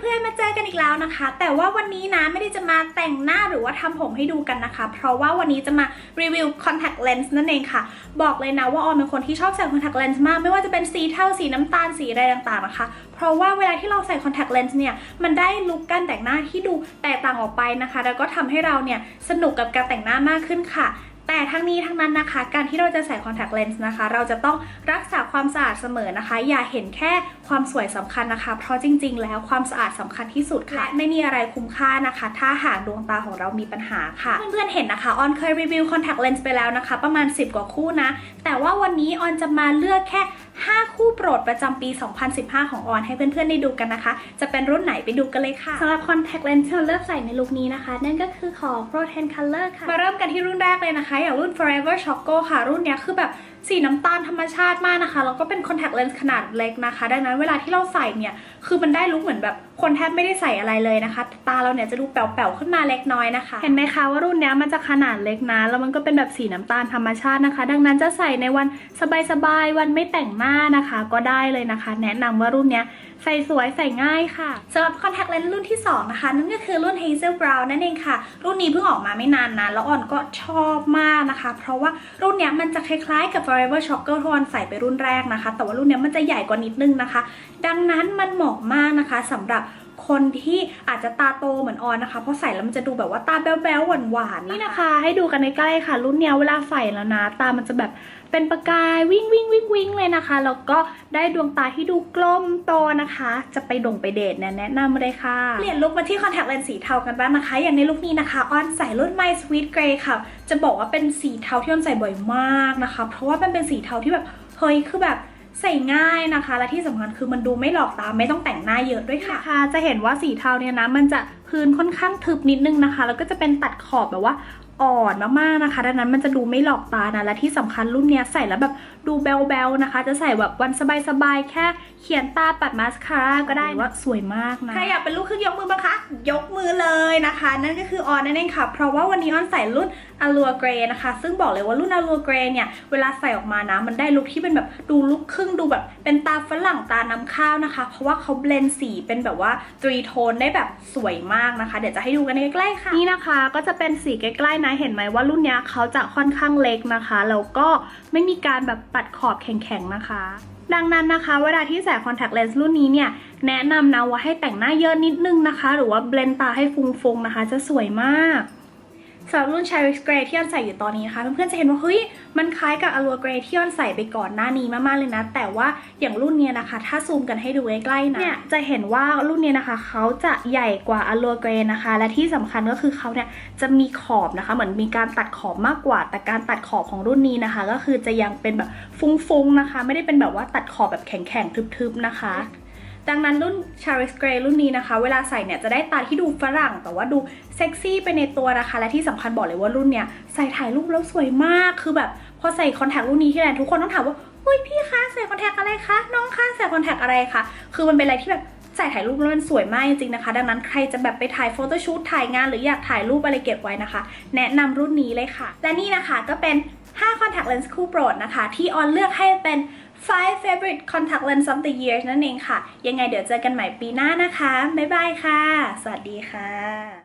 เพื่อนๆ มาเจอกันอีกแล้วนะคะ แต่ว่าวันนี้นะไม่ได้จะมาแต่งหน้าหรือว่าทำผมให้ดูกันนะคะ เพราะว่าวันนี้จะมารีวิว contact lens นั่นเองค่ะ บอกเลยนะว่าออนเป็นคนที่ชอบใส่ contact lens มาก ไม่ว่าจะเป็นสีเทาสีน้ำตาลสีอะไรต่างๆนะคะ เพราะว่าเวลาที่เราใส่ contact lens เนี่ยมันได้ลุคการแต่งหน้าที่ดูแตกต่างออกไปนะคะ แล้วก็ทำให้เราเนี่ยสนุกกับการแต่งหน้ามากขึ้นค่ะ แต่ทั้งนี้ทั้งนั้นนะคะ การที่เราจะใส่ contact lens นะคะ เราจะต้องรักษาความสะอาดเสมอนะคะ อย่าเห็นแค่ความสวยสำคัญนะคะ เพราะจริง ๆ แล้วความสะอาดสำคัญที่สุดค่ะ ไม่มีอะไรคุ้มค่านะคะ ถ้าหากดวงตาของเรามีปัญหาค่ะ เพื่อนๆเห็นนะคะออนเคยรีวิว contact lens ไปแล้วนะคะ ประมาณ 10 กว่าคู่นะ แต่ว่าวันนี้ออนจะมาเลือกแค่ 5 คู่โปรดประจำปี 2015 ของออนให้เพื่อนๆ ได้ดูกันนะคะ จะเป็นรุ่นไหนไปดูกันเลยค่ะสำหรับ contact lens ที่เราเลือกใส่ในลุคนี้นะคะ นั่นก็คือของ Pro 10 Color ค่ะ มาเริ่มกันที่รุ่นแรกเลยนะคะอย่างรุ่น Forever Choco ค่ะ รุ่นเนี้ยคือแบบสีน้ำตาลธรรมชาติมากนะคะ แล้วก็เป็น contact lens ขนาดเล็กนะคะ ดังนั้นเวลาที่เราใส่เนี่ย คือมันได้ลุคเหมือนแบบคนแทบไม่ได้ใส่อะไรเลยนะคะ ตาเราเนี่ยจะดูแป๋วๆขึ้นมาเล็กน้อยนะคะ เห็นไหมคะว่ารุ่นเนี้ยมันจะขนาดเล็กนะ แล้วมันก็เป็นแบบสีน้ำตาลธรรมชาตินะคะ ดังนั้นจะใส่ในวันสบายๆ วันไม่แต่งหน้านะคะ ก็ได้เลยนะคะ แนะนำว่ารุ่นเนี้ยใส่สวยใส่ง่ายค่ะสำหรับ contact lens รุ่นที่ 2 นะคะ นั่นก็คือรุ่น Hazel Brown นั่นเองค่ะ รุ่นนี้เพิ่งออกมาไม่นานนะ แล้วอ่อนก็ชอบมากนะคะ เพราะว่ารุ่นนี้มันจะคล้ายๆกับ Forever Choco ที่ออนใส่ไปรุ่นแรกนะคะ แต่ว่ารุ่นนี้มันจะใหญ่กว่านิดนึงนะคะ ดังนั้นมันเหมาะมากนะคะสำหรับ คนที่อาจจะตาโตเหมือนออนนะคะ เพราะใส่แล้วมันจะดูแบบว่าตาแบ๊วๆหวานๆนี่นะคะ ให้ดูกันใกล้ๆค่ะ รุ่นเนี้ยเวลาใส่แล้วนะ ตามันจะแบบเป็นประกายวิ่งวิ่งวิ่งวิ่งเลยนะคะ แล้วก็ได้ดวงตาที่ดูกลมโตนะคะ จะไปดงไปเดทเนี่ยแนะนำเลยค่ะ เปลี่ยนลุคมาที่ contact lens สีเทากันบ้างนะคะ อย่างในลุคนี้นะคะ ออนใส่รุ่น My Sweet Grey ค่ะ จะบอกว่าเป็นสีเทาที่ออนใส่บ่อยมากนะคะ เพราะว่ามันเป็นสีเทาที่แบบเฮ้ยคือแบบ ใส่ง่ายนะคะ และที่สำคัญคือมันดูไม่หลอกตาไม่ต้องแต่งหน้าเยอะด้วยค่ะ จะเห็นว่าสีเทาเนี่ยนะมันจะ พื้นค่อนข้างทึบนิดนึงนะคะ แล้วก็จะเป็นตัดขอบแบบว่าอ่อนมากๆนะคะ ดังนั้นมันจะดูไม่หลอกตานะ และที่สำคัญรุ่นเนี้ยใส่แล้วแบบดูแบลๆนะคะ จะใส่แบบวันสบายๆ แค่เขียนตาปัดมาสคาร่าก็ได้ว่าสวยมากนะ ใครอยากเป็นลูกครึ่งยกมือบ้างคะ ยกมือเลยนะคะ นั่นก็คือออนนั่นเองค่ะ เพราะว่าวันนี้ออนใส่รุ่น Allure Grey นะคะ ซึ่งบอกเลยว่ารุ่น Allure Grey เนี่ย เวลาใส่ออกมานะ มันได้ลุคที่เป็นแบบดูลุคครึ่งดูแบบเป็นตาฝรั่งตาน้ำข้าวนะคะ เพราะว่าเขาเบลนสีเป็นแบบว่าตรีโทนได้แบบสวยมากนะคะ เดี๋ยวจะให้ดูกันใกล้ๆค่ะ นี่นะคะก็จะเป็นสีใกล้ๆนะเห็นไหมว่ารุ่นนี้เขาจะค่อนข้างเล็กนะคะแล้วก็ไม่มีการแบบปัดขอบแข็งๆนะคะดังนั้นนะคะเวลาที่ใส่คอนแทคเลนส์รุ่นนี้เนี่ยแนะนำนะว่าให้แต่งหน้าเยอะนิดนึงนะคะ หรือว่าเบลนตาให้ฟุ้งๆนะคะ จะสวยมาก สำหรับรุ่น Cherish Grey ที่ออนใส่อยู่ตอนนี้นะคะเพื่อนๆจะเห็นว่าเฮ้ยมันคล้ายกับ Allure Grey ที่ออนใส่ไปก่อนหน้านี้มากๆเลยนะ แต่ว่าอย่างรุ่นเนี้ยนะคะ ถ้าซูมกันให้ดูใกล้ๆนะเนี่ยจะเห็นว่ารุ่นเนี้ยนะคะเขาจะใหญ่กว่า Allure Grey นะคะ และที่สำคัญก็คือเขาเนี่ยจะมีขอบนะคะ เหมือนมีการตัดขอบมากกว่า แต่การตัดขอบของรุ่นนี้นะคะ ก็คือจะยังเป็นแบบฟุ้งๆนะคะ ไม่ได้เป็นแบบว่าตัดขอบแบบแข็งๆทึบๆนะคะ ดังนั้นรุ่น Charis Grey รุ่นนี้นะคะ เวลาใส่เนี่ยจะได้ตาที่ดูฝรั่ง แต่ว่าดูเซ็กซี่ไปในตัวนะคะ และที่สำคัญบอกเลยว่ารุ่นเนี้ยใส่ถ่ายรูปแล้วสวยมาก คือแบบพอใส่คอนแทครุ่นนี้ที่ไหนทุกคนต้องถามว่าเฮ้ยพี่คะใส่คอนแทคอะไรคะน้องคะใส่คอนแทคอะไรคะคือมันเป็นอะไรที่แบบใส่ถ่ายรูปแล้วมันสวยมากจริงๆนะคะ ดังนั้นใครจะแบบไปถ่ายโฟโต้ชูตถ่ายงานหรืออยากถ่ายรูปอะไรเก็บไว้นะคะ แนะนำรุ่นนี้เลยค่ะ และนี่นะคะก็เป็น5 contact lens คู่โปรดนะคะ ที่ออนเลือกให้เป็น 5 favorite contact lens of the year นั่นเองค่ะ ยังไงเดี๋ยวเจอกันใหม่ปีหน้านะคะ บ๊ายบายค่ะ สวัสดีค่ะ